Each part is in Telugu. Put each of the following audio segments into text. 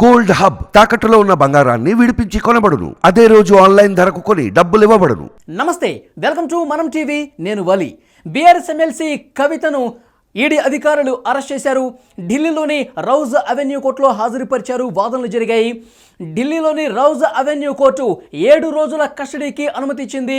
గోల్డ్ హబ్ తాకట్టులో ఉన్న బంగారాన్ని విడిపించి కొనబడును. అదే రోజు ఆన్లైన్ ధరకు కొని డబ్బులు ఇవ్వబడును. నమస్తే వెల్కమ్ టు మనం టీవీ నేను వలి. బీఆర్ఎస్ ఎమ్మెల్సీ కవితను ఈడీ అధికారులు అరెస్ట్ చేశారు. ఢిల్లీలోని రౌజ్ అవెన్యూ కోర్టులో హాజరుపరిచారు. వాదనలు జరిగాయి. ఢిల్లీలోని రౌజ్ అవెన్యూ కోర్టు ఏడు రోజుల కస్టడీకి అనుమతిచ్చింది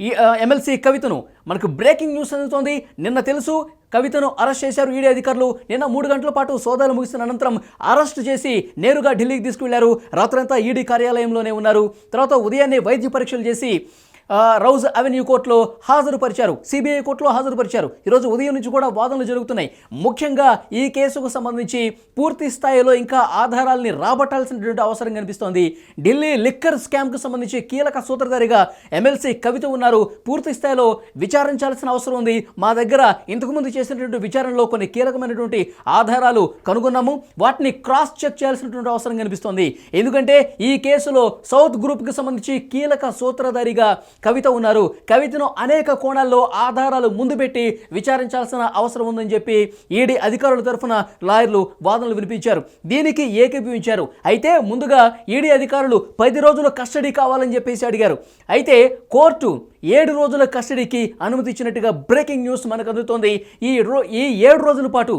ఈ ఎమ్మెల్సీ కవితను మనకు బ్రేకింగ్ న్యూస్ అందుతోంది. నిన్న తెలుసు కవితను అరెస్ట్ చేశారు ఈడీ అధికారులు. నిన్న మూడు గంటల పాటు సోదాలు ముగిసిన అనంతరం అరెస్ట్ చేసి నేరుగా ఢిల్లీకి తీసుకువెళ్ళారు. రాత్రంతా ఈడీ కార్యాలయంలోనే ఉన్నారు. తర్వాత ఉదయాన్నే వైద్య పరీక్షలు చేసి రౌజ్ అవెన్యూ కోర్టులో హాజరుపరిచారు. సిబిఐ కోర్టులో హాజరుపరిచారు. ఈరోజు ఉదయం నుంచి కూడా వాదనలు జరుగుతున్నాయి. ముఖ్యంగా ఈ కేసుకు సంబంధించి పూర్తి స్థాయిలో ఇంకా ఆధారాల్ని రాబట్టాల్సినటువంటి అవసరం కనిపిస్తోంది. ఢిల్లీ లిక్కర్ స్కామ్కు సంబంధించి కీలక సూత్రధారిగా ఎమ్మెల్సీ కవిత ఉన్నారు. పూర్తి స్థాయిలో విచారించాల్సిన అవసరం ఉంది. మా దగ్గర ఇంతకుముందు చేసినటువంటి విచారణలో కొన్ని కీలకమైనటువంటి ఆధారాలు కనుగొన్నాము. వాటిని క్రాస్ చెక్ చేయాల్సినటువంటి అవసరం కనిపిస్తోంది. ఎందుకంటే ఈ కేసులో సౌత్ గ్రూప్కి సంబంధించి కీలక సూత్రధారిగా కవిత ఉన్నారు. కవితను అనేక కోణాల్లో ఆధారాలు ముందు పెట్టి విచారించాల్సిన అవసరం ఉందని చెప్పి ఈడీ అధికారుల తరఫున లాయర్లు వాదనలు వినిపించారు. దీనికి ఏకీభవించారు. అయితే ముందుగా ఈడీ అధికారులు పది రోజుల కస్టడీ కావాలని చెప్పేసి అడిగారు. అయితే కోర్టు ఏడు రోజుల కస్టడీకి అనుమతి ఇచ్చినట్టుగా బ్రేకింగ్ న్యూస్ మనకు అందుతోంది. ఈ రో ఈ ఏడు రోజుల పాటు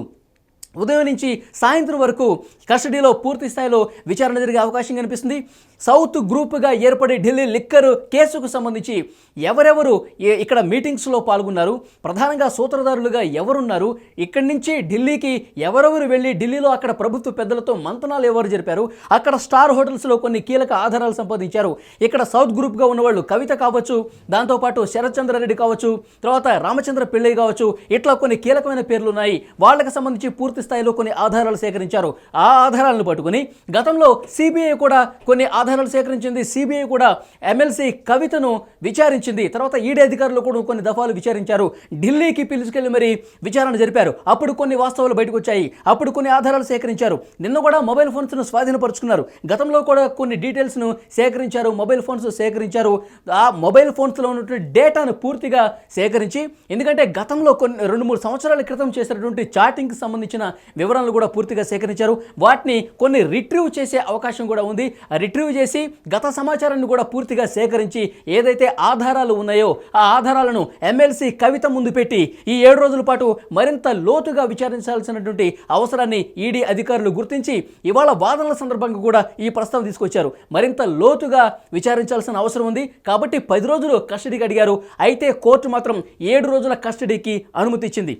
ఉదయం నుంచి సాయంత్రం వరకు కస్టడీలో పూర్తి స్థాయిలో విచారణ జరిగే అవకాశం కనిపిస్తుంది. సౌత్ గ్రూప్గా ఏర్పడి ఢిల్లీ లిక్కర్ కేసుకు సంబంధించి ఎవరెవరు ఏ- ఇక్కడ మీటింగ్స్లో పాల్గొన్నారు ప్రధానంగా సూత్రధారులుగా ఎవరున్నారు ఇక్కడి నుంచి ఢిల్లీకి ఎవరెవరు వెళ్ళి ఢిల్లీలో అక్కడ ప్రభుత్వ పెద్దలతో మంతనాలు ఎవరు జరిపారు అక్కడ స్టార్ హోటల్స్లో కొన్ని కీలక ఆధారాలు సంపాదించారు ఇక్కడ సౌత్ గ్రూప్గా ఉన్నవాళ్ళు కవిత కావచ్చు దాంతోపాటు శరత్చంద్ర రెడ్డి కావచ్చు తర్వాత రామచంద్ర పిళ్ళై కావచ్చు ఇట్లా కొన్ని కీలకమైన పేర్లు ఉన్నాయి. వాళ్ళకి సంబంధించి పూర్తి స్థాయిలో కొన్ని ఆధారాలు సేకరించారు. ఆ ఆధారాలను పట్టుకుని గతంలో సిబిఐ కూడా కొన్ని ఆధారాలు సేకరించింది. సిబిఐ కూడా ఎమ్మెల్సీ కవితను విచారించింది. తర్వాత ఈడీ అధికారులు కూడా కొన్ని దఫాలు విచారించారు. ఢిల్లీకి పిలుచుకెళ్ళి మరి విచారణ జరిపారు. అప్పుడు కొన్ని వాస్తవాలు బయటకు వచ్చాయి. అప్పుడు కొన్ని ఆధారాలు సేకరించారు. నిన్న కూడా మొబైల్ ఫోన్స్ను స్వాధీనపరుచుకున్నారు. గతంలో కూడా కొన్ని డీటెయిల్స్ను సేకరించారు. మొబైల్ ఫోన్స్ సేకరించారు. ఆ మొబైల్ ఫోన్స్లో ఉన్నటువంటి డేటాను పూర్తిగా సేకరించి ఎందుకంటే గతంలో కొన్ని రెండు మూడు సంవత్సరాల క్రితం చేసినటువంటి చాటింగ్కి సంబంధించిన వివరాలు కూడా పూర్తిగా సేకరించారు. వాటిని కొన్ని రిట్రీవ్ చేసే అవకాశం కూడా ఉంది. రిట్రీవ్ చేసి గత సమాచారాన్ని కూడా పూర్తిగా సేకరించి ఏదైతే ఆధారాలు ఉన్నాయో ఆ ఆధారాలను ఎమ్మెల్సీ కవిత ముందు పెట్టి ఈ ఏడు రోజుల పాటు మరింత లోతుగా విచారించాల్సినటువంటి అవసరాన్ని ఈడీ అధికారులు గుర్తించి ఇవాళ వాదనల సందర్భంగా కూడా ఈ ప్రస్తావన తీసుకొచ్చారు. మరింత లోతుగా విచారించాల్సిన అవసరం ఉంది. కాబట్టి పది రోజులు కస్టడీకి అడిగారు. అయితే కోర్టు మాత్రం ఏడు రోజుల కస్టడీకి అనుమతి ఇచ్చింది.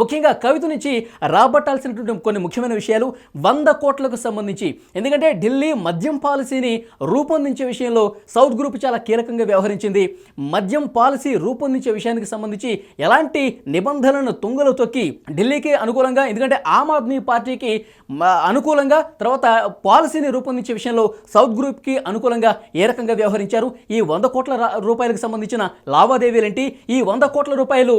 ముఖ్యంగా కవిత నుంచి రాబట్టాల్సినటువంటి కొన్ని ముఖ్యమైన విషయాలు వంద కోట్లకు సంబంధించి. ఎందుకంటే ఢిల్లీ మద్యం పాలసీని రూపొందించే విషయంలో సౌత్ గ్రూప్ చాలా కీలకంగా వ్యవహరించింది. మద్యం పాలసీ రూపొందించే విషయానికి సంబంధించి ఎలాంటి నిబంధనలను తుంగలు తొక్కి ఢిల్లీకి అనుకూలంగా ఎందుకంటే ఆమ్ ఆద్మీ పార్టీకి అనుకూలంగా తర్వాత పాలసీని రూపొందించే విషయంలో సౌత్ గ్రూప్కి అనుకూలంగా ఏ రకంగా వ్యవహరించారు? ఈ వంద కోట్ల రూపాయలకు సంబంధించిన లావాదేవీలేంటి? ఈ వంద కోట్ల రూపాయలు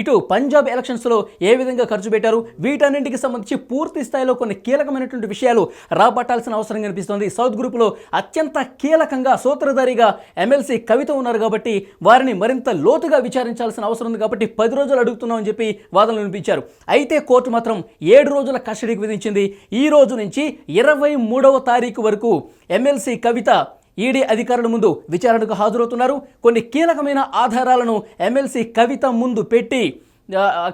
ఇటు పంజాబ్ ఎలక్షన్స్లో ఏ విధంగా ఖర్చు పెట్టారు? వీటన్నింటికి సంబంధించి పూర్తి స్థాయిలో కొన్ని కీలకమైనటువంటి విషయాలు రాబట్టాల్సిన అవసరం కనిపిస్తుంది. సౌత్ గ్రూపులో అత్యంత కీలకంగా సూత్రధారిగా ఎమ్మెల్సీ కవిత ఉన్నారు కాబట్టి వారిని మరింత లోతుగా విచారించాల్సిన అవసరం ఉంది కాబట్టి పది రోజులు అడుగుతున్నామని చెప్పి వాదనలు వినిపించారు. అయితే కోర్టు మాత్రం ఏడు రోజుల కస్టడీకి విధించింది. ఈ రోజు నుంచి ఇరవై మూడవ తారీఖు వరకు ఎమ్మెల్సీ కవిత ఈడీ అధికారుల ముందు విచారణకు హాజరవుతున్నారు. కొన్ని కీలకమైన ఆధారాలను ఎమ్మెల్సీ కవిత ముందు పెట్టి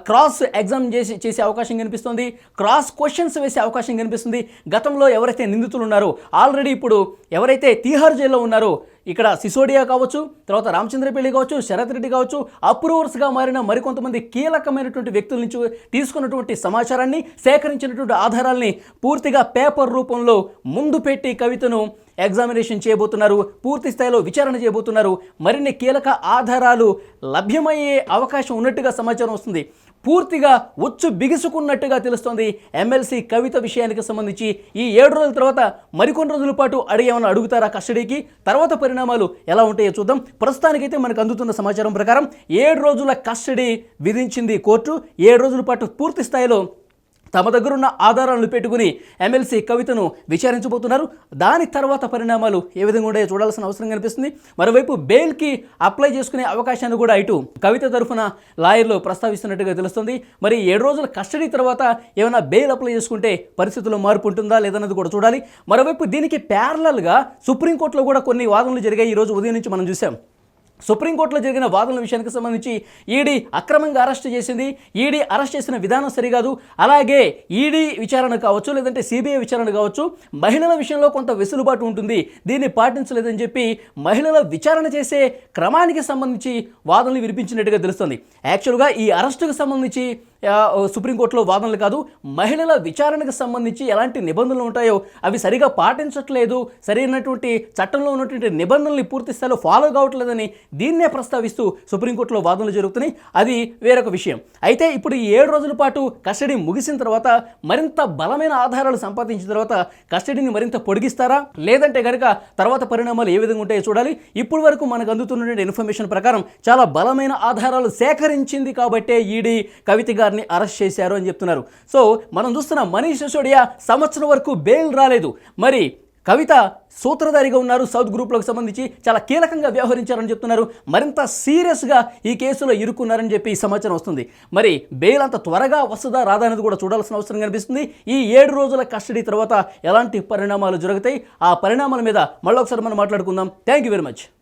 క్రాస్ ఎగ్జామ్ చేసి చేసే అవకాశం కనిపిస్తుంది. క్రాస్ క్వశ్చన్స్ వేసే అవకాశం కనిపిస్తుంది. గతంలో ఎవరైతే నిందితులు ఉన్నారో ఆల్రెడీ ఇప్పుడు ఎవరైతే తీహార్ జైల్లో ఉన్నారో ఇక్కడ సిసోడియా కావచ్చు తర్వాత రామచంద్రపల్లి కావచ్చు శరత్ రెడ్డి కావచ్చు అప్రూవర్స్గా మారిన మరికొంతమంది కీలకమైనటువంటి వ్యక్తుల నుంచి తీసుకున్నటువంటి సమాచారాన్ని సేకరించినటువంటి ఆధారాల్ని పూర్తిగా పేపర్ రూపంలో ముందు పెట్టి కవితను ఎగ్జామినేషన్ చేయబోతున్నారు పూర్తి స్థాయిలో విచారణ చేయబోతున్నారు. మరిన్ని కీలక ఆధారాలు లభ్యమయ్యే అవకాశం ఉన్నట్టుగా సమాచారం వస్తుంది. పూర్తిగా ఉచ్చు బిగుసుకున్నట్టుగా తెలుస్తోంది ఎమ్మెల్సీ కవిత విషయానికి సంబంధించి. ఈ ఏడు రోజుల తర్వాత మరికొన్ని రోజుల పాటు అడిగేమన్నా అడుగుతారా కస్టడీకి? తర్వాత పరిణామాలు ఎలా ఉంటాయో చూద్దాం. ప్రస్తుతానికైతే మనకు అందుతున్న సమాచారం ప్రకారం ఏడు రోజుల కస్టడీ విధించింది కోర్టు. ఏడు రోజుల పాటు పూర్తి స్థాయిలో తమ దగ్గరున్న ఆధారాలను పెట్టుకుని ఎమ్మెల్సీ కవితను విచారించబోతున్నారు. దాని తర్వాత పరిణామాలు ఏ విధంగా ఉంటాయో చూడాల్సిన అవసరం కనిపిస్తుంది. మరోవైపు బెయిల్కి అప్లై చేసుకునే అవకాశాన్ని కూడా ఇటు కవిత తరఫున లాయర్లు ప్రస్తావిస్తున్నట్టుగా తెలుస్తుంది. మరి ఏడు రోజుల కస్టడీ తర్వాత ఏమైనా బెయిల్ అప్లై చేసుకుంటే పరిస్థితుల్లో మార్పు ఉంటుందా లేదన్నది కూడా చూడాలి. మరోవైపు దీనికి ప్యారలల్గా సుప్రీంకోర్టులో కూడా కొన్ని వాదనలు జరిగాయి. ఈరోజు ఉదయం నుంచి మనం చూసాం సుప్రీంకోర్టులో జరిగిన వాదనల విషయానికి సంబంధించి ఈడీ అక్రమంగా అరెస్ట్ చేసింది. ఈడీ అరెస్ట్ చేసిన విధానం సరికాదు. అలాగే ఈడీ విచారణ కావచ్చు లేదంటే సిబిఐ విచారణ కావచ్చు మహిళల విషయంలో కొంత వెసులుబాటు ఉంటుంది. దీన్ని పాటించలేదని చెప్పి మహిళల విచారణ చేసే క్రమానికి సంబంధించి వాదనలు వినిపించినట్టుగా తెలుస్తుంది. యాక్చువల్గా ఈ అరెస్టుకు సంబంధించి సుప్రీంకోర్టులో వాదనలు కాదు మహిళల విచారణకు సంబంధించి ఎలాంటి నిబంధనలు ఉంటాయో అవి సరిగా పాటించట్లేదు. సరైనటువంటి చట్టంలో ఉన్నటువంటి నిబంధనల్ని పూర్తి స్థాయిలో ఫాలో కావట్లేదని దీన్నే ప్రస్తావిస్తూ సుప్రీంకోర్టులో వాదనలు జరుగుతున్నాయి. అది వేరొక విషయం. అయితే ఇప్పుడు ఈ ఏడు రోజుల పాటు కస్టడీ ముగిసిన తర్వాత మరింత బలమైన ఆధారాలు సంపాదించిన తర్వాత కస్టడీని మరింత పొడిగిస్తారా? లేదంటే కనుక తర్వాత పరిణామాలు ఏ విధంగా ఉంటాయో చూడాలి. ఇప్పుడు వరకు మనకు అందుతున్నటువంటి ఇన్ఫర్మేషన్ ప్రకారం చాలా బలమైన ఆధారాలు సేకరించింది కాబట్టే ఈడీ కవిత గారిని అరెస్ట్ చేశారు అని చెప్తున్నారు. సో మనం చూస్తున్న మనీష్ సిసోడియా సంవత్సరం వరకు బెయిల్ రాలేదు. మరి కవిత సూత్రధారిగా ఉన్నారు సౌత్ గ్రూప్లకు సంబంధించి చాలా కీలకంగా వ్యవహరించారని చెప్తున్నారు. మరింత సీరియస్గా ఈ కేసులో ఇరుక్కున్నారని చెప్పి ఈ సమాచారం వస్తుంది. మరి బెయిల్ అంత త్వరగా వస్తుందా రాదా అనేది కూడా చూడాల్సిన అవసరం కనిపిస్తుంది. ఈ ఏడు రోజుల కస్టడీ తర్వాత ఎలాంటి పరిణామాలు జరుగుతాయి? ఆ పరిణామాల మీద మళ్ళొకసారి మనం మాట్లాడుకుందాం. Thank you very much.